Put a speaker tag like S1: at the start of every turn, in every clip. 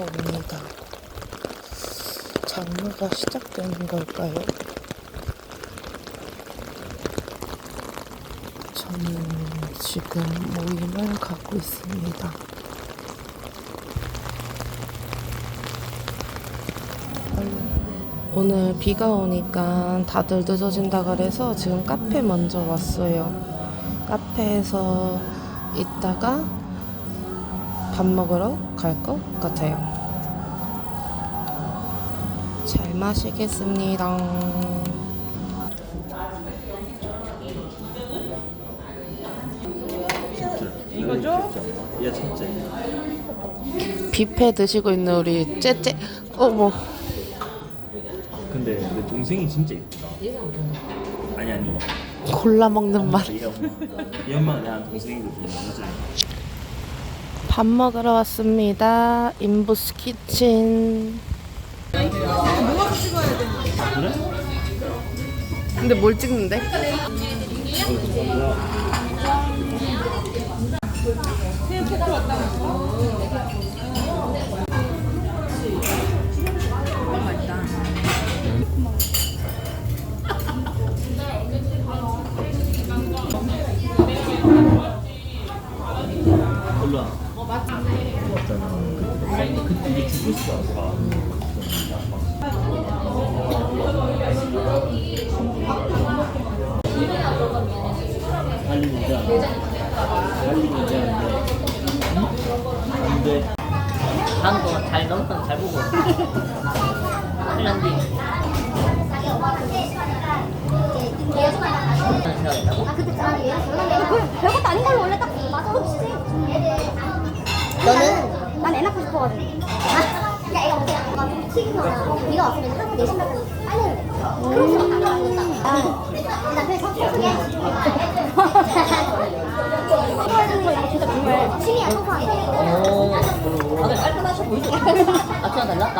S1: 있습니다. 장르가 시작되는 걸까요? 저는 지금 모임을 갖고 있습니다. 오늘 비가 오니까 다들 늦어진다 그래서 지금 카페 먼저 왔어요. 카페에서 있다가 밥 먹으러 갈 것 같아요. 잘 마시겠습니다.
S2: 이거죠?
S3: 얘 첫째.
S1: 뷔페 드시고 있는 우리 째째. 어머.
S3: 근데 내 동생이 진짜 예쁘다. 아니 아니.
S1: 골라 먹는 맛.
S3: 얘 엄마. 얘 엄마가 나랑 동생이거든.
S1: 밥 먹으러 왔습니다. 인부스 키친.
S3: 그래?
S1: 근데 뭘 찍는데?
S3: 올라. 맞잖아. 그때 이게 죽었어. 아까. 달리 문제 안 돼. 달리 문제 안 돼. 안 돼.
S4: 한거 잘 넣으면 잘 보고. 핀란드.
S5: 아 그때 아 별것도 아닌 걸로 원래 딱 맞아 너는 아안 이거
S4: 보이죠? 아침에 달랐다.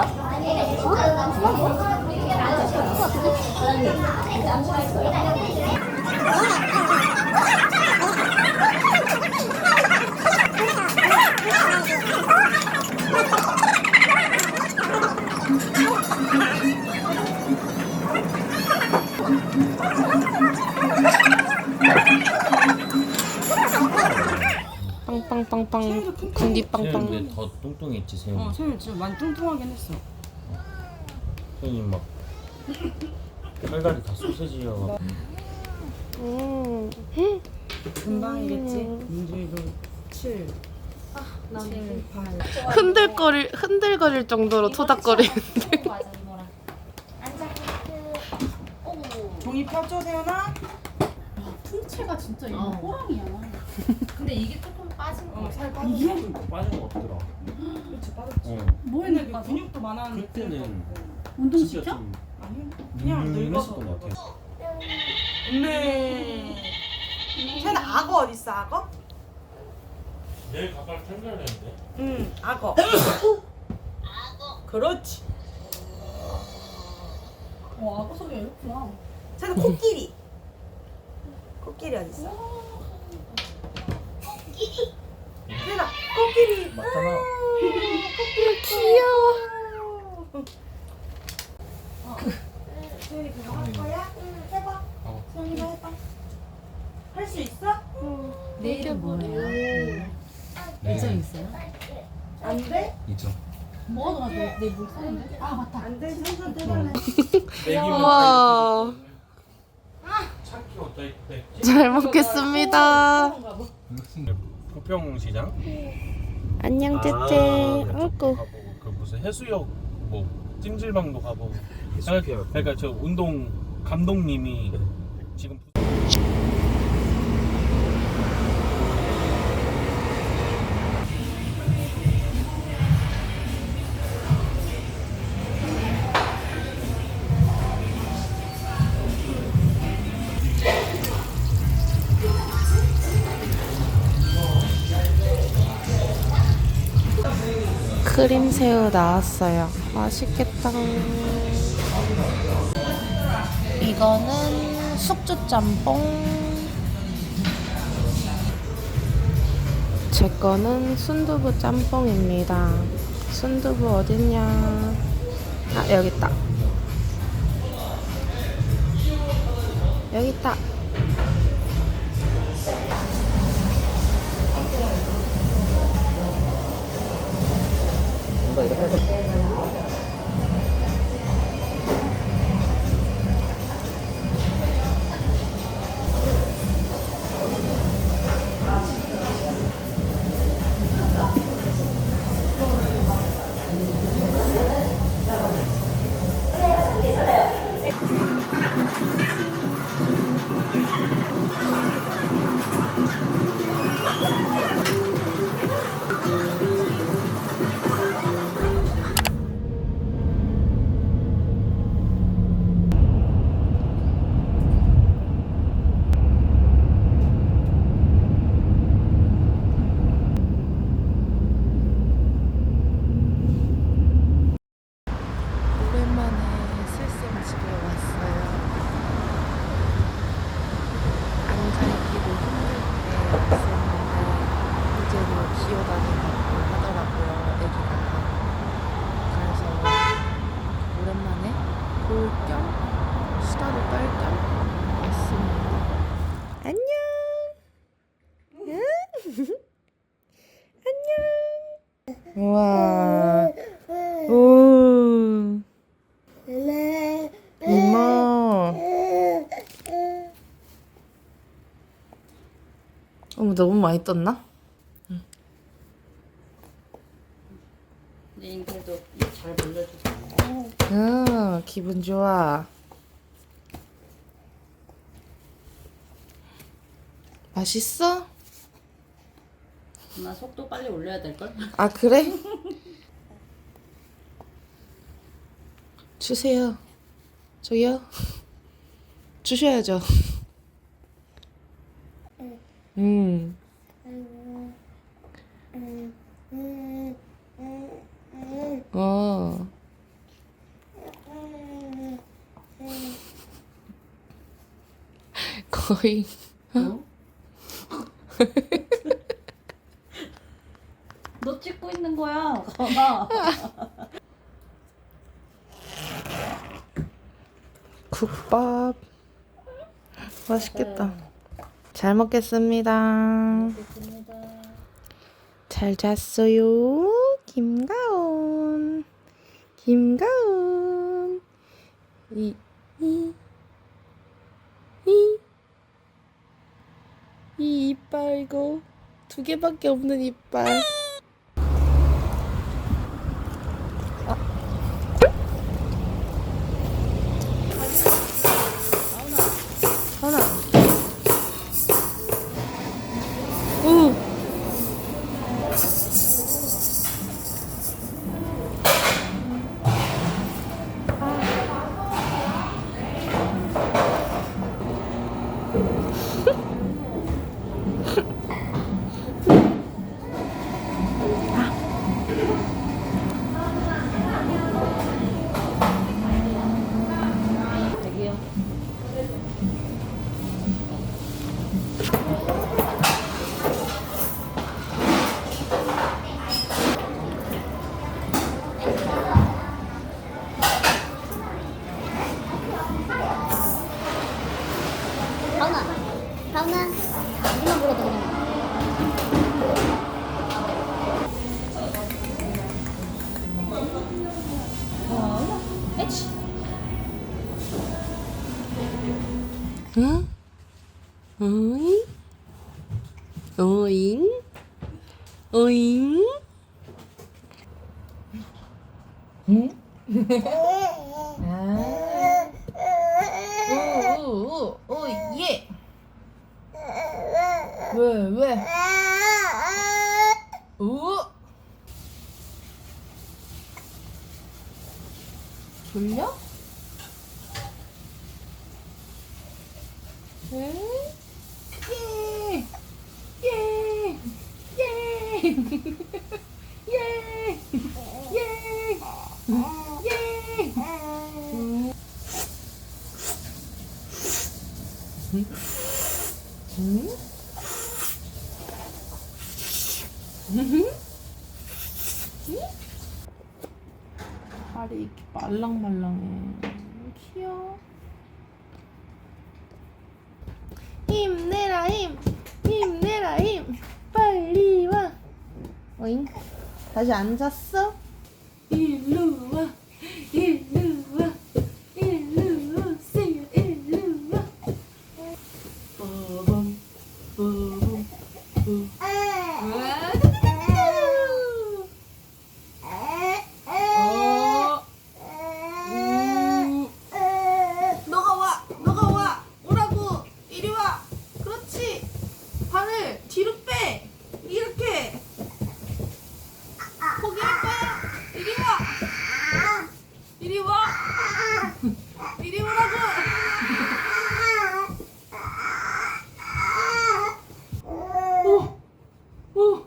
S1: 군디 빵빵.
S3: 근데 더 뚱뚱했지 세훈이.
S2: 어, 세윤 진짜 많이 뚱뚱하긴 했어.
S3: 세훈이 막 팔다리 다 소세지여가.
S1: 음.
S2: 금방이겠지. 민주이도 7. 아, 7, 8.
S1: 흔들거릴 흔들거릴 정도로 토닥거리는데.
S2: 종이 펴줘, 세윤아?
S6: 풍채가 진짜 이거 호랑이야. 근데 이게 조금 빠진 거
S2: 어. 살 빠졌어.
S3: 이게 빠진 거 없더라.
S2: 그렇지, 빠졌지.
S3: 어.
S6: 뭐
S2: 근데
S6: 했는데
S2: 그
S6: 빠져?
S2: 근육도 많았는데.
S3: 그때는
S6: 운동
S3: 진짜
S6: 시켜?
S3: 좀
S2: 아니, 그냥 늙어서.
S3: 늙었었던 것 같아.
S2: 네. 세윤아, 악어 어딨어, 악어?
S3: 내일 가발 되는데.
S2: 응, 악어. 악어. 그렇지.
S6: 와, 아까 소리가 이렇구나.
S2: 세윤아, 코끼리. 코끼리 어딨어? 세윤아, 코끼리.
S3: 맞잖아.
S1: 귀여워.
S2: 세윤이 그거 할 거야? 응, 해봐.
S3: 어.
S2: 세윤이가 해봐. 할 수 있어?
S6: 내일은 뭐예요? 일정 있어요?
S2: 안 돼?
S3: 있죠.
S6: 뭐가 너 내일 물 사는데? 아 맞다.
S2: 안 돼, 선선 해볼래.
S1: 와. 잘 먹겠습니다.
S3: 부평시장.
S1: 안녕 째째.
S3: 아,
S1: 아이고.
S3: 가보고 그 무슨 해수욕 뭐 찜질방도 가보고. 그러니까, 그러니까 저 운동 감독님이 지금
S1: 크림 새우 나왔어요. 맛있겠다. 이거는 숙주 짬뽕. 제 거는 순두부 짬뽕입니다. 순두부 어딨냐? 아 여기 있다. 여기 있다. くださ。 우와. 오. 이모. 어머 너무 많이 떴나?
S4: 네, 그래도 입잘 벌려주고.
S1: 응 기분 좋아. 맛있어?
S4: 엄마 속도 빨리 올려야 될걸?
S1: 아 그래? 주세요. 저기요. 주셔야죠. 음. 어. 거의
S4: 어? 너 찍고 있는 거야.
S1: 국밥 맛있겠다. 잘 먹겠습니다. 잘 잤어요. 김가온. 김가온. 이, 이, 이. 이 이빨 이거 두 개밖에 없는 이빨. 오잉? 응? 아. 오, 오, 오, 오, 예. 왜, 왜? 오. 졸려? 응? 예! 예! 예! 예! 예! 예! 응? 응? 발이 이렇게 말랑말랑해. 귀여워. 힘내라 힘, 힘내라 힘, 빨리 와. 어잉? 다시 앉았어? 일로 와, 일로 와, 일로 오세요, 일로 와. 빠밤, 빠밤, 빠밤. 어. 우. 너가 와, 너가 와, 오라고, 이리 와. 그렇지. 발을 뒤로 빼. 이렇게. 포기할 거야. 이리 와. 이리 와. 이리 오라고. 오, 오.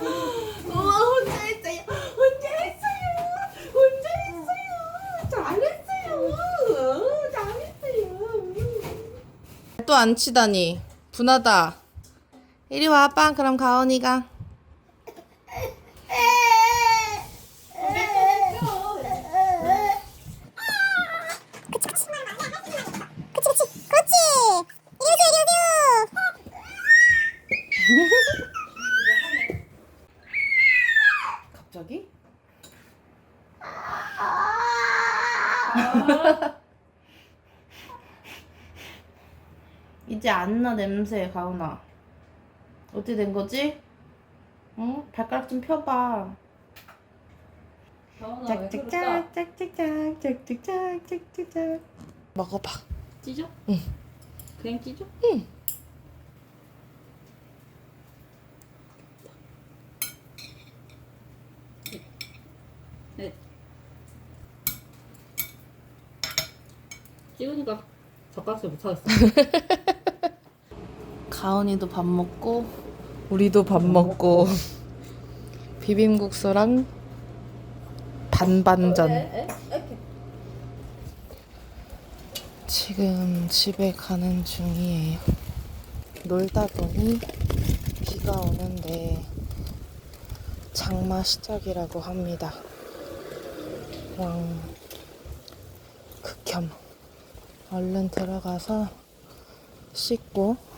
S1: 우와 혼자 했어요 혼자 했어요 혼자 했어요 잘했어요 잘했어요 또 안 치다니. 분하다. 이리 와 아빠. 그럼 가온이가 갑자기? 이제 안나 냄새 가온아 어떻게 된 거지? 응? 발가락 좀 펴봐 짝짝짝 짝짝짝 짝짝짝 짝짝짝 먹어봐
S4: 찢어?
S1: 응.
S4: 그냥 찢어?
S1: 응.
S4: 네. 찍으니까 젓가락질 못하겠어.
S1: 가은이도 밥 먹고 우리도 밥 먹고. 비빔국수랑 반반전. 지금 집에 가는 중이에요. 놀다 보니 비가 오는데 장마 시작이라고 합니다. 왕 극혐. 얼른 들어가서 씻고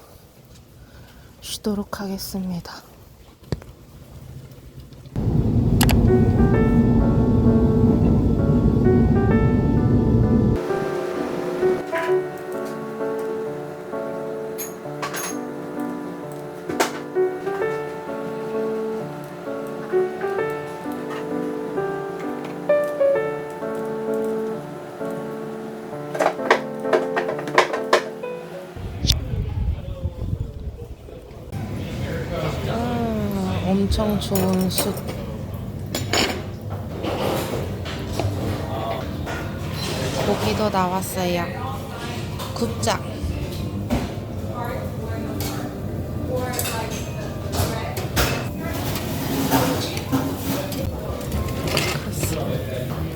S1: 쉬도록 하겠습니다. 엄청 좋은 숲. 고기도 나왔어요. 굽자.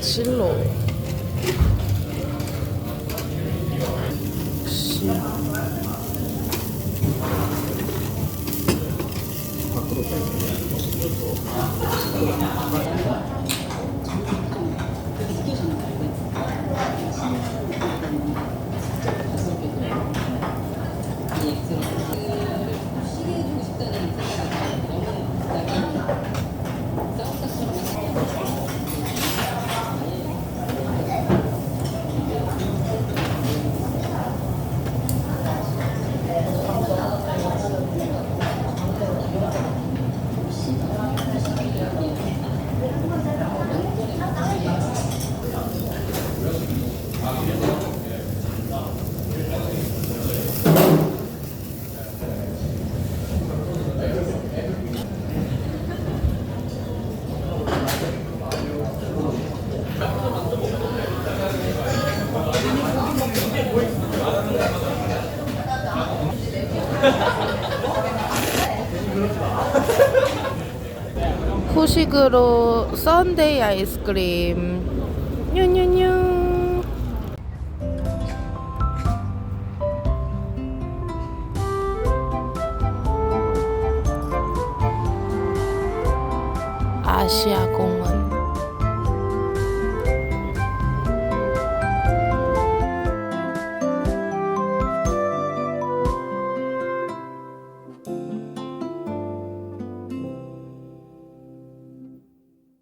S1: 진로. 빅으로 썬데이 아이스크림 뉴뉴뉴 아시아고.